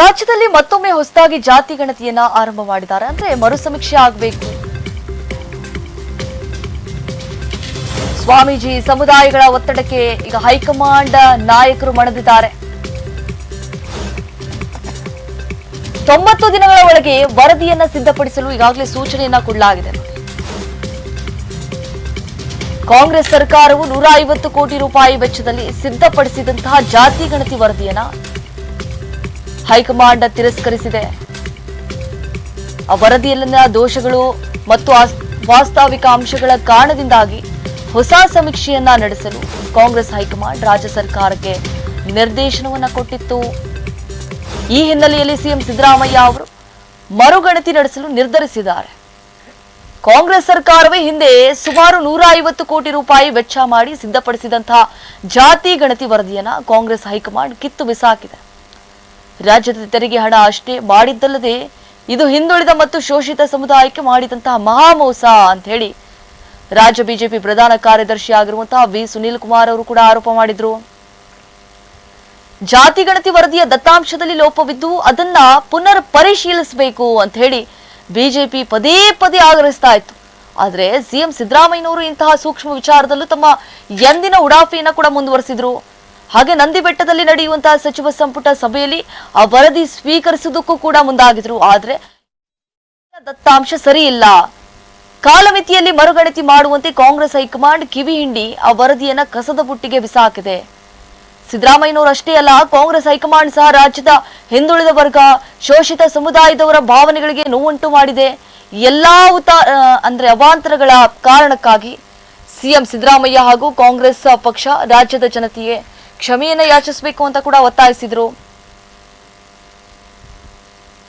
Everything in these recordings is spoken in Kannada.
ರಾಜ್ಯದಲ್ಲಿ ಮತ್ತೊಮ್ಮೆ ಹೊಸದಾಗಿ ಜಾತಿ ಗಣತಿಯನ್ನ ಆರಂಭ ಮಾಡಿದ್ದಾರೆ. ಅಂದ್ರೆ ಮರು ಸಮೀಕ್ಷೆ ಆಗಬೇಕು. ಸ್ವಾಮೀಜಿ ಸಮುದಾಯಗಳ ಒತ್ತಡಕ್ಕೆ ಈಗ ಹೈಕಮಾಂಡ್ ನಾಯಕರು ಮಣದಿದ್ದಾರೆ. ತೊಂಬತ್ತು ದಿನಗಳ ಒಳಗೆ ವರದಿಯನ್ನ ಸಿದ್ಧಪಡಿಸಲು ಈಗಾಗಲೇ ಸೂಚನೆಯನ್ನ ಕೊಡಲಾಗಿದೆ. ಕಾಂಗ್ರೆಸ್ ಸರ್ಕಾರವು ನೂರ ಐವತ್ತು ಕೋಟಿ ರೂಪಾಯಿ ವೆಚ್ಚದಲ್ಲಿ ಸಿದ್ಧಪಡಿಸಿದಂತಹ ಜಾತಿ ಗಣತಿ ವರದಿಯನ್ನ ಹೈಕಮಾಂಡ್ ತಿರಸ್ಕರಿಸಿದೆ. ಆ ವರದಿಯಲ್ಲಿನ ದೋಷಗಳು ಮತ್ತು ವಾಸ್ತವಿಕ ಅಂಶಗಳ ಕಾರಣದಿಂದಾಗಿ ಹೊಸ ಸಮೀಕ್ಷೆಯನ್ನ ನಡೆಸಲು ಕಾಂಗ್ರೆಸ್ ಹೈಕಮಾಂಡ್ ರಾಜ್ಯ ಸರ್ಕಾರಕ್ಕೆ ನಿರ್ದೇಶನವನ್ನ ಕೊಟ್ಟಿತ್ತು. ಈ ಹಿನ್ನೆಲೆಯಲ್ಲಿ ಸಿಎಂ ಸಿದ್ದರಾಮಯ್ಯ ಅವರು ಮರುಗಣತಿ ನಡೆಸಲು ನಿರ್ಧರಿಸಿದ್ದಾರೆ. ಕಾಂಗ್ರೆಸ್ ಸರ್ಕಾರವೇ ಹಿಂದೆ ಸುಮಾರು ನೂರ ಐವತ್ತು ಕೋಟಿ ರೂಪಾಯಿ ವೆಚ್ಚ ಮಾಡಿ ಸಿದ್ಧಪಡಿಸಿದಂತಹ ಜಾತಿ ಗಣತಿ ವರದಿಯನ್ನ ಕಾಂಗ್ರೆಸ್ ಹೈಕಮಾಂಡ್ ಕಿತ್ತು ಬಿಸಾಕಿದೆ. ರಾಜ್ಯದ ತೆರಿಗೆ ಹಣ ಅಷ್ಟೇ ಮಾಡಿದ್ದಲ್ಲದೆ ಇದು ಹಿಂದುಳಿದ ಮತ್ತು ಶೋಷಿತ ಸಮುದಾಯಕ್ಕೆ ಮಾಡಿದಂತಹ ಮಹಾಮೋಸ ಅಂತ ಹೇಳಿ ರಾಜ್ಯ ಬಿಜೆಪಿ ಪ್ರಧಾನ ಕಾರ್ಯದರ್ಶಿ ಆಗಿರುವಂತಹ ವಿ ಸುನೀಲ್ ಕುಮಾರ್ ಅವರು ಕೂಡ ಆರೋಪ ಮಾಡಿದ್ರು. ಜಾತಿ ಗಣತಿ ವರದಿಯ ದತ್ತಾಂಶದಲ್ಲಿ ಲೋಪವಿದ್ದು ಅದನ್ನ ಪುನರ್ ಪರಿಶೀಲಿಸಬೇಕು ಅಂತ ಹೇಳಿ ಬಿಜೆಪಿ ಪದೇ ಪದೇ ಆಗ್ರಹಿಸ್ತಾ ಇತ್ತು. ಆದ್ರೆ ಸಿಎಂ ಸಿದ್ದರಾಮಯ್ಯನವರು ಇಂತಹ ಸೂಕ್ಷ್ಮ ವಿಚಾರದಲ್ಲೂ ತಮ್ಮ ಎಂದಿನ ಉಡಾಫೆಯನ್ನ ಕೂಡ ಮುಂದುವರೆಸಿದ್ರು. ಹಾಗೆ ನಂದಿ ಬೆಟ್ಟದಲ್ಲಿ ನಡೆಯುವಂತಹ ಸಚಿವ ಸಂಪುಟ ಸಭೆಯಲ್ಲಿ ಆ ವರದಿ ಸ್ವೀಕರಿಸುವುದಕ್ಕೂ ಕೂಡ ಮುಂದಾಗಿದ್ರು. ಆದ್ರೆ ದತ್ತಾಂಶ ಸರಿ ಇಲ್ಲ. ಕಾಲಮಿತಿಯಲ್ಲಿ ಮರುಗಣತಿ ಮಾಡುವಂತೆ ಕಾಂಗ್ರೆಸ್ ಹೈಕಮಾಂಡ್ ಕಿವಿ ಹಿಂಡಿ ಆ ವರದಿಯನ್ನ ಕಸದ ಬುಟ್ಟಿಗೆ ಬಿಸಾಕಿದೆ. ಸಿದ್ದರಾಮಯ್ಯನವರು ಅಷ್ಟೇ ಅಲ್ಲ, ಕಾಂಗ್ರೆಸ್ ಹೈಕಮಾಂಡ್ ಸಹ ರಾಜ್ಯದ ಹಿಂದುಳಿದ ವರ್ಗ, ಶೋಷಿತ ಸಮುದಾಯದವರ ಭಾವನೆಗಳಿಗೆ ನೋವುಂಟು ಮಾಡಿದೆ. ಎಲ್ಲಾ ಉತ ಅಂದ್ರೆ ಅವಾಂತರಗಳ ಕಾರಣಕ್ಕಾಗಿ ಸಿಎಂ ಸಿದ್ದರಾಮಯ್ಯ ಹಾಗೂ ಕಾಂಗ್ರೆಸ್ ಪಕ್ಷ ರಾಜ್ಯದ ಜನತೆಯೇ ಕ್ಷಮೆಯನ್ನ ಯಾಚಿಸಬೇಕು ಅಂತ ಕೂಡ ಒತ್ತಾಯಿಸಿದ್ರು.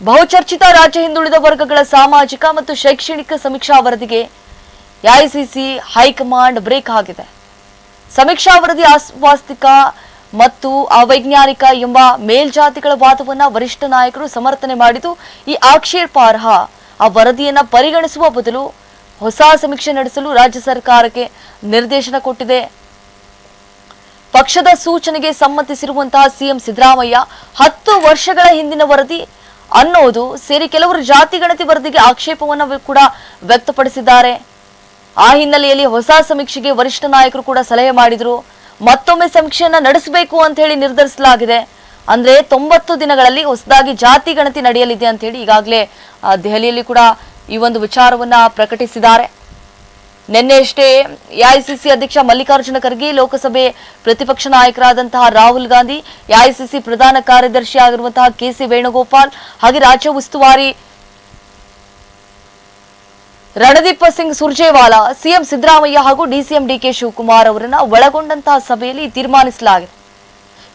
ಬಹುಚರ್ಚಿತ ರಾಜ್ಯ ಹಿಂದುಳಿದ ವರ್ಗಗಳ ಸಾಮಾಜಿಕ ಮತ್ತು ಶೈಕ್ಷಣಿಕ ಸಮೀಕ್ಷಾ ವರದಿಗೆ ಎಐಸಿಸಿ ಹೈಕಮಾಂಡ್ ಬ್ರೇಕ್ ಆಗಿದೆ. ಸಮೀಕ್ಷಾ ವರದಿ ಆಸ್ವಾಸ್ತಿಕ ಮತ್ತು ಅವೈಜ್ಞಾನಿಕ ಎಂಬ ಮೇಲ್ಜಾತಿಗಳ ವಾದವನ್ನ ವರಿಷ್ಠ ನಾಯಕರು ಸಮರ್ಥನೆ ಮಾಡಿದ್ದು, ಈ ಆಕ್ಷೇಪಾರ್ಹ ಆ ವರದಿಯನ್ನ ಪರಿಗಣಿಸುವ ಬದಲು ಹೊಸ ಸಮೀಕ್ಷೆ ನಡೆಸಲು ರಾಜ್ಯ ಸರ್ಕಾರಕ್ಕೆ ನಿರ್ದೇಶನ ಕೊಟ್ಟಿದೆ. ಪಕ್ಷದ ಸೂಚನೆಗೆ ಸಮ್ಮತಿಸಿರುವಂತಹ ಸಿಎಂ ಸಿದ್ದರಾಮಯ್ಯ ಹತ್ತು ವರ್ಷಗಳ ಹಿಂದಿನ ವರದಿ ಅನ್ನೋದು ಸೇರಿ ಕೆಲವರು ಜಾತಿ ಗಣತಿ ವರದಿಗೆ ಆಕ್ಷೇಪವನ್ನು ಕೂಡ ವ್ಯಕ್ತಪಡಿಸಿದ್ದಾರೆ. ಆ ಹಿನ್ನೆಲೆಯಲ್ಲಿ ಹೊಸ ಸಮೀಕ್ಷೆಗೆ ವರಿಷ್ಠ ನಾಯಕರು ಕೂಡ ಸಲಹೆ ಮಾಡಿದ್ರು. ಮತ್ತೊಮ್ಮೆ ಸಮೀಕ್ಷೆಯನ್ನ ನಡೆಸಬೇಕು ಅಂತ ಹೇಳಿ ನಿರ್ಧರಿಸಲಾಗಿದೆ. ಅಂದ್ರೆ ತೊಂಬತ್ತು ದಿನಗಳಲ್ಲಿ ಹೊಸದಾಗಿ ಜಾತಿ ಗಣತಿ ನಡೆಯಲಿದೆ ಅಂತ ಹೇಳಿ ಈಗಾಗಲೇ ದೆಹಲಿಯಲ್ಲಿ ಕೂಡ ಈ ಒಂದು ವಿಚಾರವನ್ನ ಪ್ರಕಟಿಸಿದ್ದಾರೆ. ನಿನ್ನೆಯಷ್ಟೇ ಎಐಸಿಸಿ ಅಧ್ಯಕ್ಷ ಮಲ್ಲಿಕಾರ್ಜುನ ಖರ್ಗೆ, ಲೋಕಸಭೆ ಪ್ರತಿಪಕ್ಷ ನಾಯಕರಾದಂತಹ ರಾಹುಲ್ ಗಾಂಧಿ, ಎಐಸಿಸಿ ಪ್ರಧಾನ ಕಾರ್ಯದರ್ಶಿ ಆಗಿರುವಂತಹ ಕೆಸಿ ವೇಣುಗೋಪಾಲ್ ಹಾಗೆ ರಾಜ್ಯ ಉಸ್ತುವಾರಿ ರಣದೀಪ್ ಸಿಂಗ್ ಸುರ್ಜೇವಾಲಾ, ಸಿಎಂ ಸಿದ್ದರಾಮಯ್ಯ ಹಾಗೂ ಡಿಸಿಎಂ ಡಿಕೆ ಶಿವಕುಮಾರ್ ಅವರನ್ನ ಒಳಗೊಂಡಂತಹ ಸಭೆಯಲ್ಲಿ ತೀರ್ಮಾನಿಸಲಾಗಿದೆ.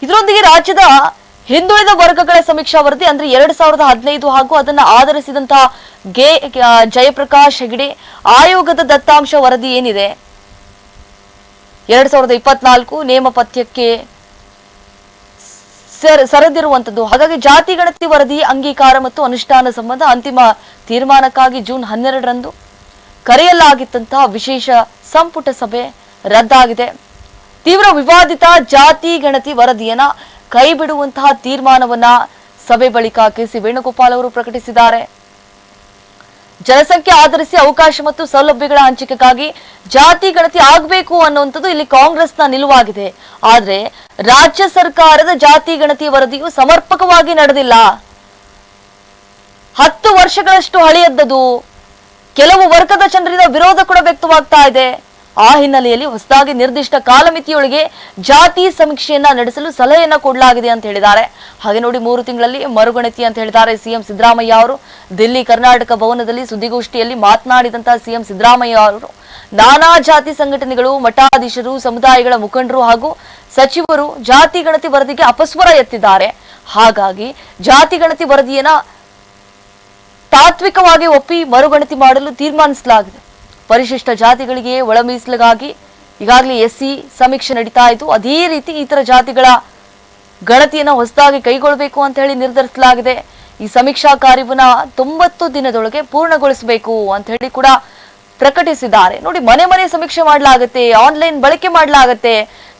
ಇದರೊಂದಿಗೆ ರಾಜ್ಯದ ಹಿಂದುಳಿದ ವರ್ಗಗಳ ಸಮೀಕ್ಷಾ ವರದಿ ಅಂದ್ರೆ ಎರಡ್ ಸಾವಿರದ ಹದಿನೈದು ಹಾಗೂ ಅದನ್ನ ಆಧರಿಸಿದಂತಹ ಗೆ ಜಯಪ್ರಕಾಶ್ ಹೆಗಡೆ ಆಯೋಗದ ದತ್ತಾಂಶ ವರದಿ ಏನಿದೆ? ಎರಡ್ ಸಾವಿರದ ಇಪ್ಪತ್ನಾಲ್ಕು ನೇಮಪಥ್ಯಕ್ಕೆ ಸರ್, ಸರಿದಿರುವಂತದ್ದು. ಹಾಗಾಗಿ ಜಾತಿ ಗಣತಿ ವರದಿ ಅಂಗೀಕಾರ ಮತ್ತು ಅನುಷ್ಠಾನ ಸಂಬಂಧ ಅಂತಿಮ ತೀರ್ಮಾನಕ್ಕಾಗಿ ಜೂನ್ ಹನ್ನೆರಡರಂದು ಕರೆಯಲಾಗಿತ್ತಂತಹ ವಿಶೇಷ ಸಂಪುಟ ಸಭೆ ರದ್ದಾಗಿದೆ. ತೀವ್ರ ವಿವಾದಿತ ಜಾತಿ ಗಣತಿ ವರದಿಯನ್ನ ಕೈಬಿಡುವಂತಹ ತೀರ್ಮಾನವನ್ನ ಸಭೆ ಬಳಿಕ ಕೆಸಿ ವೇಣುಗೋಪಾಲ್ ಅವರು ಪ್ರಕಟಿಸಿದ್ದಾರೆ. ಜನಸಂಖ್ಯೆ ಆಧರಿಸಿ ಅವಕಾಶ ಮತ್ತು ಸೌಲಭ್ಯಗಳ ಹಂಚಿಕೆಗಾಗಿ ಜಾತಿ ಗಣತಿ ಆಗಬೇಕು ಅನ್ನುವಂಥದ್ದು ಇಲ್ಲಿ ಕಾಂಗ್ರೆಸ್ನ ನಿಲುವಾಗಿದೆ. ಆದರೆ ರಾಜ್ಯ ಸರ್ಕಾರದ ಜಾತಿ ಗಣತಿ ವರದಿಯು ಸಮರ್ಪಕವಾಗಿ ನಡೆದಿಲ್ಲ. ಹತ್ತು ವರ್ಷಗಳಷ್ಟು ಹಳೆಯದ್ದದು. ಕೆಲವು ವರ್ಗದ ಜನರಿಂದ ವಿರೋಧ ಕೂಡ ವ್ಯಕ್ತವಾಗ್ತಾ ಇದೆ. ಆ ಹಿನ್ನೆಲೆಯಲ್ಲಿ ಹೊಸದಾಗಿ ನಿರ್ದಿಷ್ಟ ಕಾಲಮಿತಿಯೊಳಗೆ ಜಾತಿ ಸಮೀಕ್ಷೆಯನ್ನ ನಡೆಸಲು ಸಲಹೆಯನ್ನ ಕೊಡಲಾಗಿದೆ ಅಂತ ಹೇಳಿದ್ದಾರೆ. ಹಾಗೆ ನೋಡಿ ಮೂರು ತಿಂಗಳಲ್ಲಿ ಮರುಗಣತಿ ಅಂತ ಹೇಳಿದ್ದಾರೆ ಸಿಎಂ ಸಿದ್ದರಾಮಯ್ಯ ಅವರು. ದಿಲ್ಲಿ, ಕರ್ನಾಟಕ ಭವನದಲ್ಲಿ ಸುದ್ದಿಗೋಷ್ಠಿಯಲ್ಲಿ ಮಾತನಾಡಿದಂತಹ ಸಿಎಂ ಸಿದ್ದರಾಮಯ್ಯ ಅವರು, ನಾನಾ ಜಾತಿ ಸಂಘಟನೆಗಳು, ಮಠಾಧೀಶರು, ಸಮುದಾಯಗಳ ಮುಖಂಡರು ಹಾಗೂ ಸಚಿವರು ಜಾತಿ ಗಣತಿ ವರದಿಗೆ ಅಪಸ್ವರ ಎತ್ತಿದ್ದಾರೆ. ಹಾಗಾಗಿ ಜಾತಿ ಗಣತಿ ವರದಿಯನ್ನ ತಾತ್ವಿಕವಾಗಿ ಒಪ್ಪಿ ಮರುಗಣತಿ ಮಾಡಲು ತೀರ್ಮಾನಿಸಲಾಗಿದೆ. ಪರಿಶಿಷ್ಟ ಜಾತಿಗಳಿಗೆ ಒಳ ಮೀಸಲಿಗಾಗಿ ಈಗಾಗಲೇ ಎಸ್ಸಿ ಸಮೀಕ್ಷೆ ನಡೀತಾ ಇದ್ದು, ಅದೇ ರೀತಿ ಇತರ ಜಾತಿಗಳ ಗಣತಿಯನ್ನು ಹೊಸದಾಗಿ ಕೈಗೊಳ್ಳಬೇಕು ಅಂತ ಹೇಳಿ ನಿರ್ಧರಿಸಲಾಗಿದೆ. ಈ ಸಮೀಕ್ಷಾ ಕಾರ್ಯವನ್ನ ತೊಂಬತ್ತು ದಿನದೊಳಗೆ ಪೂರ್ಣಗೊಳಿಸಬೇಕು ಅಂತ ಹೇಳಿ ಕೂಡ ಪ್ರಕಟಿಸಿದ್ದಾರೆ. ನೋಡಿ, ಮನೆ ಮನೆ ಸಮೀಕ್ಷೆ ಮಾಡಲಾಗುತ್ತೆ, ಆನ್ಲೈನ್ ಬಳಕೆ ಮಾಡಲಾಗುತ್ತೆ,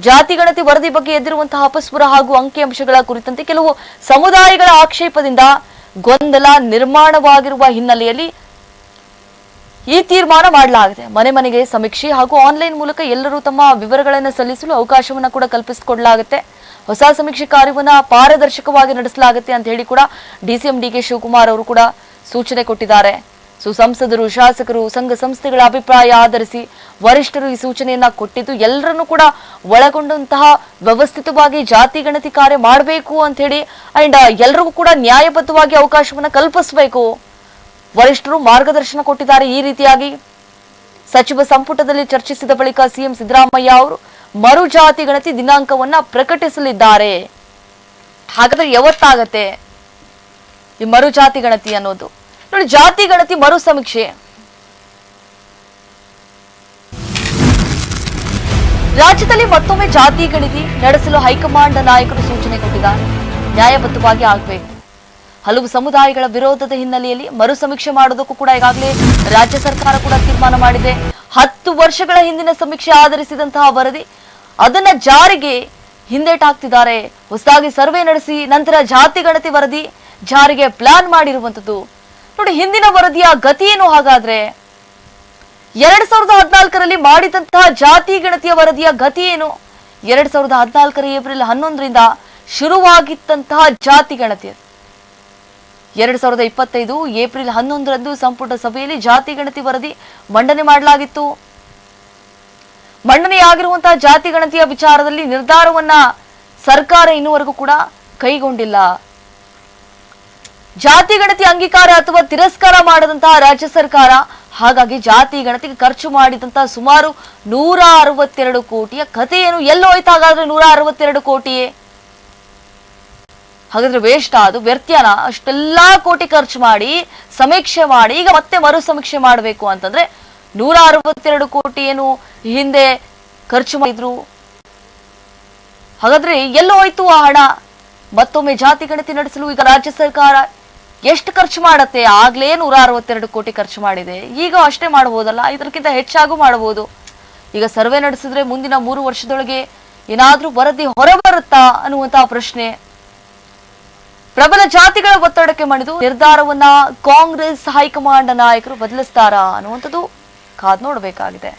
ಜಾತಿ ಗಣತಿ ವರದಿ ಬಗ್ಗೆ ಎದ್ದಿರುವಂತಹ ಅಪಸ್ವರ ಹಾಗೂ ಅಂಕಿಅಂಶಗಳ ಕುರಿತಂತೆ ಕೆಲವು ಸಮುದಾಯಗಳ ಆಕ್ಷೇಪದಿಂದ ಗೊಂದಲ ನಿರ್ಮಾಣವಾಗಿರುವ ಹಿನ್ನೆಲೆಯಲ್ಲಿ ಈ ತೀರ್ಮಾನ ಮಾಡಲಾಗಿದೆ. ಮನೆ ಮನೆಗೆ ಸಮೀಕ್ಷೆ ಹಾಗೂ ಆನ್ಲೈನ್ ಮೂಲಕ ಎಲ್ಲರೂ ತಮ್ಮ ವಿವರಗಳನ್ನು ಸಲ್ಲಿಸಲು ಅವಕಾಶವನ್ನ ಕೂಡ ಕಲ್ಪಿಸಿಕೊಡಲಾಗುತ್ತೆ. ಹೊಸ ಸಮೀಕ್ಷೆ ಕಾರ್ಯವನ್ನ ಪಾರದರ್ಶಕವಾಗಿ ನಡೆಸಲಾಗುತ್ತೆ ಅಂತ ಹೇಳಿ ಕೂಡ ಡಿಸಿಎಂ ಡಿಕೆ ಶಿವಕುಮಾರ್ ಅವರು ಕೂಡ ಸೂಚನೆ ಕೊಟ್ಟಿದ್ದಾರೆ. ಸೊ ಸಂಸದರು ಶಾಸಕರು, ಸಂಘ ಸಂಸ್ಥೆಗಳ ಅಭಿಪ್ರಾಯ ಆಧರಿಸಿ ವರಿಷ್ಠರು ಈ ಸೂಚನೆಯನ್ನ ಕೊಟ್ಟಿದ್ದು, ಎಲ್ಲರನ್ನೂ ಕೂಡ ಒಳಗೊಂಡಂತಹ ವ್ಯವಸ್ಥಿತವಾಗಿ ಜಾತಿ ಗಣತಿ ಕಾರ್ಯ ಮಾಡಬೇಕು ಅಂತ ಹೇಳಿ, ಅಂಡ್ ಎಲ್ರಿಗೂ ಕೂಡ ನ್ಯಾಯಬದ್ಧವಾಗಿ ಅವಕಾಶವನ್ನ ಕಲ್ಪಿಸಬೇಕು. ವರಿಷ್ಠರು ಮಾರ್ಗದರ್ಶನ ಕೊಟ್ಟಿದ್ದಾರೆ ಈ ರೀತಿಯಾಗಿ. ಸಚಿವ ಸಂಪುಟದಲ್ಲಿ ಚರ್ಚಿಸಿದ ಬಳಿಕ ಸಿಎಂ ಸಿದ್ದರಾಮಯ್ಯ ಅವರು ಮರು ಜಾತಿ ಗಣತಿ ದಿನಾಂಕವನ್ನ ಪ್ರಕಟಿಸಲಿದ್ದಾರೆ. ಹಾಗಾದ್ರೆ ಯಾವತ್ತಾಗತ್ತೆ ಈ ಮರು ಜಾತಿ ಗಣತಿ ಅನ್ನೋದು? ನೋಡಿ, ಜಾತಿ ಗಣತಿ ಮರು ಸಮೀಕ್ಷೆ. ರಾಜ್ಯದಲ್ಲಿ ಮತ್ತೊಮ್ಮೆ ಜಾತಿ ಗಣತಿ ನಡೆಸಲು ಹೈಕಮಾಂಡ್ ನಾಯಕರು ಸೂಚನೆ ಕೊಟ್ಟಿದ್ದಾರೆ. ನ್ಯಾಯಬದ್ಧವಾಗಿ ಆಗಬೇಕು. ಹಲವು ಸಮುದಾಯಗಳ ವಿರೋಧದ ಹಿನ್ನೆಲೆಯಲ್ಲಿ ಮರು ಸಮೀಕ್ಷೆ ಮಾಡೋದಕ್ಕೂ ಕೂಡ ಈಗಾಗಲೇ ರಾಜ್ಯ ಸರ್ಕಾರ ಕೂಡ ತೀರ್ಮಾನ ಮಾಡಿದೆ. ಹತ್ತು ವರ್ಷಗಳ ಹಿಂದಿನ ಸಮೀಕ್ಷೆ ಆಧರಿಸಿದಂತಹ ವರದಿ ಅದನ್ನ ಜಾರಿಗೆ ಹಿಂದೇಟಾಕ್ತಿದ್ದಾರೆ ಹೊಸದಾಗಿ ಸರ್ವೆ ನಡೆಸಿ ನಂತರ ಜಾತಿ ಗಣತಿ ವರದಿ ಜಾರಿಗೆ ಪ್ಲಾನ್ ಮಾಡಿರುವಂತದ್ದು. ನೋಡಿ, ಹಿಂದಿನ ವರದಿಯ ಗತಿ ಏನು ಹಾಗಾದ್ರೆ? ಎರಡ್ ಸಾವಿರದ ಹದಿನಾಲ್ಕರಲ್ಲಿ ಮಾಡಿದಂತಹ ಜಾತಿ ಗಣತಿಯ ವರದಿಯ ಗತಿ ಏನು? ಎರಡ್ ಸಾವಿರದ ಹದಿನಾಲ್ಕರ ಏಪ್ರಿಲ್ ಹನ್ನೊಂದರಿಂದ ಶುರುವಾಗಿದ್ದಂತಹ ಜಾತಿ ಗಣತಿ. ಎರಡ್ ಸಾವಿರದ ಇಪ್ಪತ್ತೈದು ಏಪ್ರಿಲ್ ಹನ್ನೊಂದರಂದು ಸಂಪುಟ ಸಭೆಯಲ್ಲಿ ಜಾತಿ ಗಣತಿ ವರದಿ ಮಂಡನೆ ಮಾಡಲಾಗಿತ್ತು. ಮಂಡನೆಯಾಗಿರುವಂತಹ ಜಾತಿ ಗಣತಿಯ ವಿಚಾರದಲ್ಲಿ ನಿರ್ಧಾರವನ್ನ ಸರ್ಕಾರ ಇನ್ನುವರೆಗೂ ಕೂಡ ಕೈಗೊಂಡಿಲ್ಲ. ಜಾತಿ ಗಣತಿ ಅಂಗೀಕಾರ ಅಥವಾ ತಿರಸ್ಕಾರ ಮಾಡದಂತಹ ರಾಜ್ಯ ಸರ್ಕಾರ ಹಾಗಾಗಿ ಜಾತಿ ಗಣತಿಗೆ ಖರ್ಚು ಮಾಡಿದಂತಹ ಸುಮಾರು ನೂರ ಅರವತ್ತೆರಡು ಕೋಟಿಯ ಕಥೆಯನ್ನು ಎಲ್ಲೋಯ್ತು ಹಾಗಾದ್ರೆ ನೂರ ಅರವತ್ತೆರಡು ಕೋಟಿಯೇ? ಹಾಗಾದ್ರೆ ವೇಸ್ಟ್ ಅದು? ವ್ಯರ್ಥ್ಯನ? ಅಷ್ಟೆಲ್ಲಾ ಕೋಟಿ ಖರ್ಚು ಮಾಡಿ, ಸಮೀಕ್ಷೆ ಮಾಡಿ, ಈಗ ಮತ್ತೆ ಮರು ಸಮೀಕ್ಷೆ ಮಾಡಬೇಕು ಅಂತಂದ್ರೆ ನೂರ ಅರವತ್ತೆರಡು ಕೋಟಿ ಏನು ಹಿಂದೆ ಖರ್ಚು ಮಾಡಿದ್ರು. ಹಾಗಾದ್ರೆ ಎಲ್ಲೋ ಹೋಯ್ತು ಆ ಹಣ? ಮತ್ತೊಮ್ಮೆ ಜಾತಿ ಗಣತಿ ನಡೆಸಲು ಈಗ ರಾಜ್ಯ ಸರ್ಕಾರ ಎಷ್ಟು ಖರ್ಚು ಮಾಡತ್ತೆ? ಆಗ್ಲೇ ನೂರ ಅರವತ್ತೆರಡು ಕೋಟಿ ಖರ್ಚು ಮಾಡಿದೆ. ಈಗ ಅಷ್ಟೇ ಮಾಡಬಹುದಲ್ಲ ಇದಕ್ಕಿಂತ ಹೆಚ್ಚಾಗೂ ಮಾಡಬಹುದು ಈಗ ಸರ್ವೆ ನಡೆಸಿದ್ರೆ ಮುಂದಿನ ಮೂರು ವರ್ಷದೊಳಗೆ ಏನಾದ್ರೂ ವರದಿ ಹೊರಬರುತ್ತಾ ಅನ್ನುವಂತಹ ಪ್ರಶ್ನೆ. ಪ್ರಬಲ ಜಾತಿಗಳ ಒತ್ತಡಕ್ಕೆ ಮಣಿದು ನಿರ್ಧಾರವನ್ನ ಕಾಂಗ್ರೆಸ್ ಹೈಕಮಾಂಡ್ ನಾಯಕರು ಬದಲಿಸ್ತಾರಾ ಅನ್ನುವಂಥದ್ದು ಕಾದ್ ನೋಡಬೇಕಾಗಿದೆ.